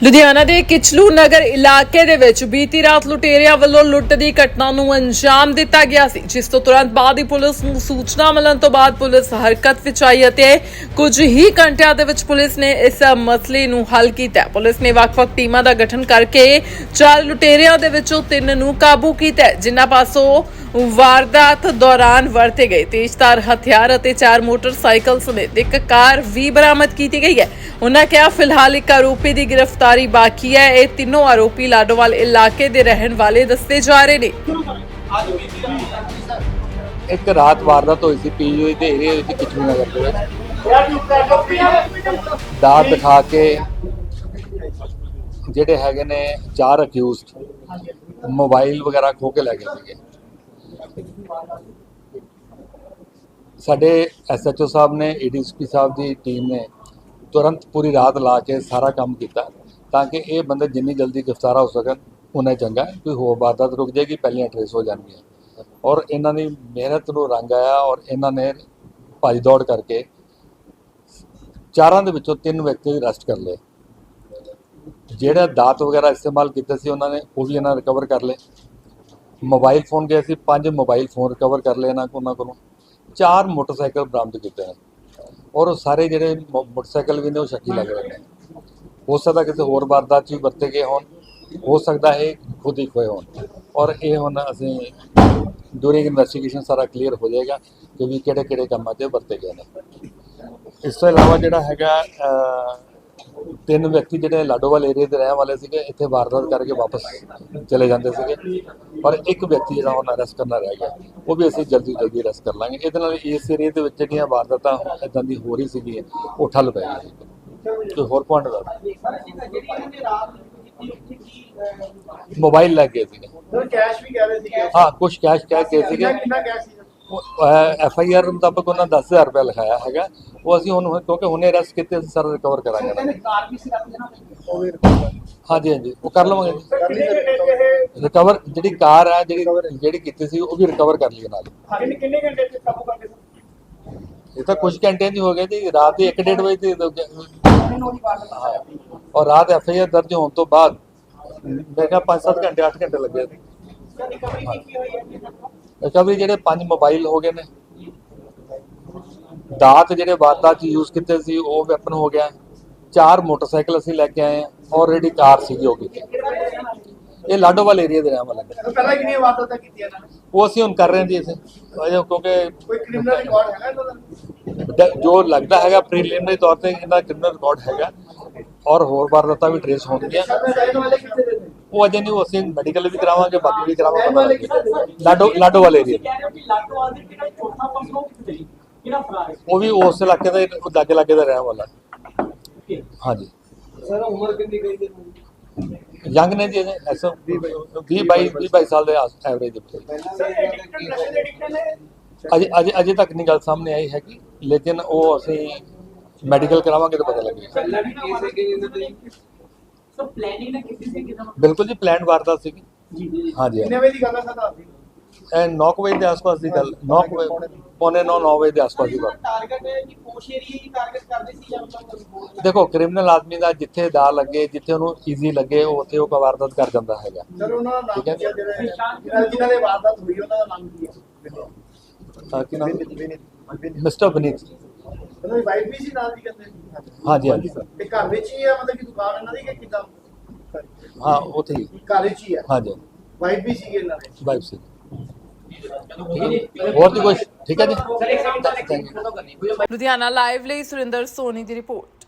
ਲੁਧਿਆਣਾ ਦੇ ਕਿਚਲੂ ਨਗਰ ਇਲਾਕੇ ਦੇ ਵਿੱਚ ਬੀਤੀ ਰਾਤ ਲੁਟੇਰਿਆਂ ਵੱਲੋਂ ਲੁੱਟ ਦੀ ਘਟਨਾ ਨੂੰ ਅੰਜਾਮ ਦਿੱਤਾ ਗਿਆ ਸੀ, ਜਿਸ ਤੋਂ ਤੁਰੰਤ ਬਾਅਦ ਹੀ ਪੁਲਿਸ ਨੂੰ ਸੂਚਨਾ ਮਿਲਣ ਤੋਂ ਬਾਅਦ ਪੁਲਿਸ ਹਰਕਤ ਵਿੱਚ ਆਈ ਅਤੇ ਕੁਝ ਹੀ ਘੰਟਿਆਂ ਦੇ ਵਿੱਚ ਪੁਲਿਸ ਨੇ ਇਸ ਮਸਲੇ ਨੂੰ ਹੱਲ ਕੀਤਾ। ਪੁਲਿਸ ਨੇ ਵੱਖ-ਵੱਖ ਟੀਮਾਂ ਦਾ ਗਠਨ ਕਰਕੇ ਚਾਰ ਲੁਟੇਰਿਆਂ ਦੇ ਵਿੱਚੋਂ ਤਿੰਨ ਨੂੰ ਕਾਬੂ ਕੀਤਾ ਜਿਨ੍ਹਾਂ ਪਾਸੋਂ ਵਾਰਦਾਤ ਦੌਰਾਨ ਵਰਤੇ ਗਏ। ਤੇਜ਼ਧਾਰ ਹਥਿਆਰ ਅਤੇ ਚਾਰ ਮੋਟਰਸਾਈਕਲ ਸਮੇਤ ਇੱਕ ਕਾਰ ਵੀ ਬਰਾਮਦ ਕੀਤੀ ਗਈ ਹੈ। ਉਹਨਾਂ ਕਿਹਾ, ਫਿਲਹਾਲ ਇੱਕ ਆਰੋਪੀ ਦੀ ਗ੍ਰਿਫਤਾਰੀ ਬਾਕੀ ਹੈ। ਇਹ ਤਿੰਨੋਂ ਆਰੋਪੀ ਲਾਡੋਵਾਲ ਇਲਾਕੇ ਦੇ ਰਹਿਣ ਵਾਲੇ ਦੱਸੇ ਜਾ ਰਹੇ ਨੇ। ਇੱਕ ਰਾਤ ਵਾਰਦਾਤ ਹੋਈ ਸੀ ਪੀਯੂ ਦੇ ਏਰੀਆ ਵਿੱਚ ਕਿਚੂ ਨਗਰ ਦੇ ਵਿੱਚ। ਦਾਤ ਦਿਖਾ ਕੇ ਜਿਹੜੇ ਹੈਗੇ ਨੇ, ਚਾਰ ਅਕਿਊਜ਼ਡ ਮੋਬਾਈਲ ਵਗੈਰਾ ਖੋ ਕੇ ਲੈ ਗਏ ਸੀਗੇ। ਸਾਡੇ ਐਸਐਚਓ ਸਾਹਿਬ ਨੇ ਏਡੀਐਸਪੀ ਸਾਹਿਬ ਦੀ ਟੀਮ ਨੇ ਤੁਰੰਤ ਪੂਰੀ ਰਾਤ ਲਾ ਕੇ ਸਾਰਾ ਕੰਮ ਕੀਤਾ ਤਾਂ ਕਿ ਇਹ ਬੰਦੇ ਜਿੰਨੀ ਜਲਦੀ ਗ੍ਰਿਫਤਾਰ ਹੋ ਸਕਣ ਉਨਾ ਚੰਗਾ ਕੋਈ ਹੋਰ ਵਾਰਦਾਤ ਰੁਕ ਜਾਏਗੀ, ਪਹਿਲੀਆਂ ਟਰੇਸ ਹੋ ਜਾਣਗੀਆਂ। ਔਰ ਇਹਨਾਂ ਦੀ ਮਿਹਨਤ ਨੂੰ ਰੰਗ ਆਇਆ ਔਰ ਇਹਨਾਂ ਨੇ ਭੱਜ ਦੌੜ ਕਰਕੇ ਚਾਰਾਂ ਦੇ ਵਿੱਚੋਂ ਤਿੰਨ ਵਿਅਕਤੀ ਅਰੈਸਟ ਕਰ ਲਏ। ਜਿਹੜਾ ਦਾਤ ਵਗੈਰਾ ਇਸਤੇਮਾਲ ਕੀਤੇ ਸੀ, ਉਹਨਾਂ ਨੇ, ਉਹ ਵੀ ਇਹਨਾਂ ਰਿਕਵਰ ਕਰ ਲਏ। ਮੋਬਾਈਲ ਫੋਨ ਗਏ ਸੀ, ਪੰਜ ਮੋਬਾਈਲ ਫੋਨ ਰਿਕਵਰ ਕਰ ਲਏ ਨਾ ਉਹਨਾਂ ਕੋਲੋਂ। ਚਾਰ ਮੋਟਰਸਾਈਕਲ ਬਰਾਮਦ ਕੀਤੇ ਨੇ। ਔਰ ਉਹ ਸਾਰੇ ਜਿਹੜੇ ਮੋ- ਮੋਟਰਸਾਈਕਲ ਵੀ ਨੇ, ਉਹ ਸ਼ੱਕੀ ਲੱਗ ਰਹੇ ਨੇ। ਹੋ ਸਕਦਾ ਕਿਸੇ ਹੋਰ ਵਾਰਦਾਤ 'ਚ ਵੀ ਵਰਤੇ ਗਏ ਹੋਣ। ਹੋ ਸਕਦਾ ਇਹ ਖੁਦ ਹੀ ਖੋਏ ਹੋਣ। ਔਰ ਇਹ ਹੁਣ ਅਸੀਂ ਡੂਰਿੰਗ ਇਨਵੈਸਟੀਗੇਸ਼ਨ ਸਾਰਾ ਕਲੀਅਰ ਹੋ ਜਾਏਗਾ ਕਿ ਵੀ ਕਿਹੜੇ ਕਿਹੜੇ ਕੰਮਾਂ 'ਚ ਵਰਤੇ ਗਏ ਨੇ। ਇਸ ਤੋਂ ਇਲਾਵਾ ਜਿਹੜਾ ਹੈਗਾ ਤਿੰਨ ਵਿਅਕਤੀ ਜਿਹੜੇ ਲਾਡੋਵਾਲ ਏਰੀਆ ਦੇ ਰਹਿਣ ਵਾਲੇ ਸੀਗੇ ਇੱਥੇ ਵਾਰਦਾਤ ਕਰਕੇ ਵਾਪਸ ਚਲੇ ਜਾਂਦੇ ਸੀਗੇ। ਪਰ ਇੱਕ ਵਿਅਕਤੀ ਜਿਹੜਾ ਉਹਨਾਂ ਅਰੈਸਟ ਕਰਨਾ ਰਹਿ ਗਿਆ। ਉਹ ਵੀ ਅਸੀਂ ਜਲਦੀ ਜਲਦੀ ਅਰੈਸਟ ਕਰ ਲਾਂਗੇ। ਇਹਦੇ ਨਾਲ ਇਸ ਏਰੀਆ ਦੇ ਵਿੱਚ ਜਿਹੜੀਆਂ ਵਾਰਦਾਤਾਂ ਇਦਾਂ ਦੀ ਹੋ ਰਹੀ ਸੀਗੀ ਉਹ ਠੱਲ ਪੈ ਗਈ ਕੋਈ ਹੋਰ ਪੁਆਇੰਟ ਦਾ ਮੋਬਾਈਲ ਲੱਗ ਗਏ ਸੀਗੇ। ਕੈਸ਼ ਵੀ ਕਹਿ ਰਹੇ ਸੀਗੇ। ਹਾਂ ਕੁਝ ਕੈਸ਼ ਕਹਿ ਕੇ ਸੀਗੇ। ਕਿੰਨਾ ਕਿੰਨਾ ਕੈਸ਼ ਸੀ? ਐਫ ਆਈ ਆਰ ਮੁਤਾਬਕ ਉਹਨਾਂ 10000 ਰੁਪਏ ਲਿਖਾਇਆ ਹੈਗਾ। ਉਹ ਅਸੀਂ ਹੁਣ ਕਿਉਂਕਿ ਹੁਣੇ ਅਰੈਸਟ ਕੀਤੇ ਅਸੀਂ ਸਾਰਾ ਰਿਕਵਰ ਕਰਾਂਗੇ। ਹਾਂਜੀ ਹਾਂਜੀ ਉਹ ਕਰ ਲਵਾਂਗੇ। ਰਿਕਵਰ ਜਿਹੜੀ ਕਾਰ ਆ ਜਿਹੜੀ ਜਿਹੜੀ ਕੀਤੀ ਸੀ ਉਹ ਵੀ ਰਿਕਵਰ ਕਰ ਲਈ ਨਾਲ ਕਿੰਨੇ ਕਿੰਨੇ ਘੰਟੇ ਚ ਕਾਬੂ ਕਰਕੇ ਸਰ ਇਹ ਤਾਂ ਕੁਝ ਘੰਟਿਆਂ ਦੀ ਹੋ ਗਏ ਜੀ ਰਾਤ ਦੇ 1:30 ਵਜੇ ਤੇ ਹਾਂ। ਔਰ ਰਾਤ ਐਫ ਆਈ ਆਰ ਦਰਜ ਹੋਣ ਤੋਂ ਬਾਅਦ ਮੈਂ ਕਿਹਾ 5-7 ਘੰਟੇ 8 ਘੰਟੇ ਲੱਗੇ। ਰਿਕਵਰੀ ਕੀ ਹੋਈ ਹੈ ਜੀ? ਰਿਕਵਰੀ ਜਿਹੜੇ ਪੰਜ ਮੋਬਾਈਲ ਹੋ ਗਏ ਨੇ ਦਾਤ ਜਿਹੜੇ ਵਾਰਦਾਤ ਚ ਯੂਜ਼ ਕੀਤੇ ਸੀ ਉਹ ਵੈਪਨ ਹੋ ਗਿਆ ਚਾਰ ਮੋਟਰਸਾਈਕਲ ਅਸੀਂ ਲੈ ਕੇ ਆਏ ਹਾਂ ਆਲਰੇਡੀ ਕਾਰ ਸੀਗੀ ਉਹ ਕੀਤੀ। ਇਹ ਲਾਡੋਵਾਲ ਏਰੀਆ ਦੇ ਰਹਿਣ ਵਾਲੇ ਸਰ ਪਹਿਲਾਂ ਕਿੰਨੀਆਂ ਵਾਰਦਾਤਾਂ ਕੀਤੀਆਂ ਨੇ? ਉਹ ਅਸੀਂ ਹੁਣ ਕਰ ਰਹੇ ਹਾਂ ਜੀ ਅਸੀਂ। ਕਿਉਂਕਿ ਕੋਈ ਕ੍ਰਿਮੀਨਲ ਰਿਕਾਰਡ ਹੈਗਾ ਇਹਨਾਂ ਦਾ? ਦ- ਜੋ ਲੱਗਦਾ ਹੈਗਾ ਪ੍ਰੀਲਿਮਿਨਰੀ ਤੌਰ ਤੇ ਇਹਦਾ ਕ੍ਰਿਮੀਨਲ ਰਿਕਾਰਡ ਹੈਗਾ। ਔਰ ਹੋਰ ਵਾਰਦਾਤਾਂ ਵੀ ਟ੍ਰੇਸ ਹੋਣਗੀਆਂ। ਰਹਿਣ ਵਾਲੇ ਕਿੱਥੇ ਦੇ ਉਹ ਅਜੇ ਨਹੀਂ ਅਸੀਂ ਮੈਡੀਕਲ ਵੀ ਕਰਾਵਾਂਗੇ, ਬਾਕੀ ਵੀ ਕਰਾਵਾਂਗੇ। ਵਾਲੇ ਲਾਡੋ ਲਾਡੋਵਾਲ ਏਰੀਆ ਉਹ ਵੀ ਉਸ ਇਲਾਕੇ ਦਾ ਲਾਗੇ ਲਾਗੇ ਦਾ ਰਹਿਣ ਵਾਲਾ। ਹਾਂਜੀ। ਸਰ ਉਮਰ ਕਿੰਨੀ ਗਈ ਦੇ ਯੰਗ ਨੇ ਜੀ ਐਸੋ 20 22 22 ਸਾਲ ਦੇ ਐਵਰੇਜ ਦੇ ਬੱਚੇ। ਅਜੇ ਅਜੇ ਅਜੇ ਤੱਕ ਨਹੀਂ ਗੱਲ ਸਾਹਮਣੇ ਆਈ ਹੈਗੀ, ਲੇਕਿਨ ਉਹ ਅਸੀਂ ਮੈਡੀਕਲ ਕਰਾਵਾਂਗੇ ਤਾਂ ਪਤਾ ਲੱਗੇਗਾ। ਸੋ ਪਲੈਨਿੰਗ ਨਾ ਕਿਸੇ ਸੇ ਕਿਦਾਂ ਬਿਲਕੁਲ ਜੀ ਪਲਾਨ ਵਾਰਦਾਤ ਸੀਗੀ। ਜੀ ਹਾਂਜੀ ਕਿੰਨੇ ਵਜੇ ਦੀ ਗੱਲ ਹੈ ਸਰ ਦੱਸ ਦਿਓ ਇਹ 9 ਵਜੇ ਦੇ ਆਸ-ਪਾਸ ਦੀ ਗੱਲ 9 ਵਜੇ ਪੌਣੇ 9 9 ਵਜੇ ਦੇ ਆਸ-ਪਾਸ ਦੀ ਗੱਲ। ਟਾਰਗੇਟ ਹੈ ਕਿ ਪੋਸ਼ ਏਰੀਆ ਹੀ ਟਾਰਗੇਟ ਕਰਦੇ ਸੀ ਜਾਂ ਮਤਲਬ ਦੇਖੋ ਕ੍ਰਿਮੀਨਲ ਆਦਮੀ ਦਾ ਜਿੱਥੇ ਦਾ ਲੱਗੇ ਜਿੱਥੇ ਉਹਨੂੰ ਈਜ਼ੀ ਲੱਗੇ ਉਹ ਉੱਥੇ ਉਹ ਵਾਰਦਾਤ ਕਰ ਜਾਂਦਾ ਹੈਗਾ। ਸਰ ਉਹਨਾਂ ਦਾ ਨਾਮ ਜਿਹੜੇ ਜਿਹਨਾਂ ਜਿਹਨਾਂ ਦੇ ਵਾਰਦਾਤ ਹੋਈ ਉਹਨਾਂ ਦਾ ਨਾਮ ਕੀ ਹੈ ਤਾਂ ਕਿ ਨਾਮ? ਮਿਸਟਰ ਬਨੀਤ ਉਹਨਾਂ ਦੀ ਵਾਈਫ ਵੀ ਸੀ ਨਾਲ ਦੀ ਕਹਿੰਦੇ ਹਾਂਜੀ ਹਾਂਜੀ। ਤੇ ਘਰ ਵਿੱਚ ਹੀ ਹੈ ਮਤਲਬ ਕਿ ਦੁਕਾਨ ਇਹਨਾਂ ਦੀ ਕਿ ਕਿਦਾਂ? ਹਾਂ ਉੱਥੇ ਹੀ ਘਰ ਵਿੱਚ ਹੀ ਹੈ ਹਾਂਜੀ ਵਾਈਫ ਵੀ ਸੀਗੇ ਇਹਨਾਂ ਦੇ। ਵਾਈਫ ਸੀ। ਠੀਕ ਹੈ ਜੀ ਹੋਰ ਵੀ ਕੁਝ ਠੀਕ ਹੈ ਜੀ। ਸਰ ਇੱਕ ਸਾਊਂਡ ਦਾ Thank you. ਖਤਮ ਕਰਨੀ। ਲੁਧਿਆਣਾ ਲਾਈਵ ਲਈ ਸੁਰਿੰਦਰ ਸੋਨੀ ਦੀ ਰਿਪੋਰਟ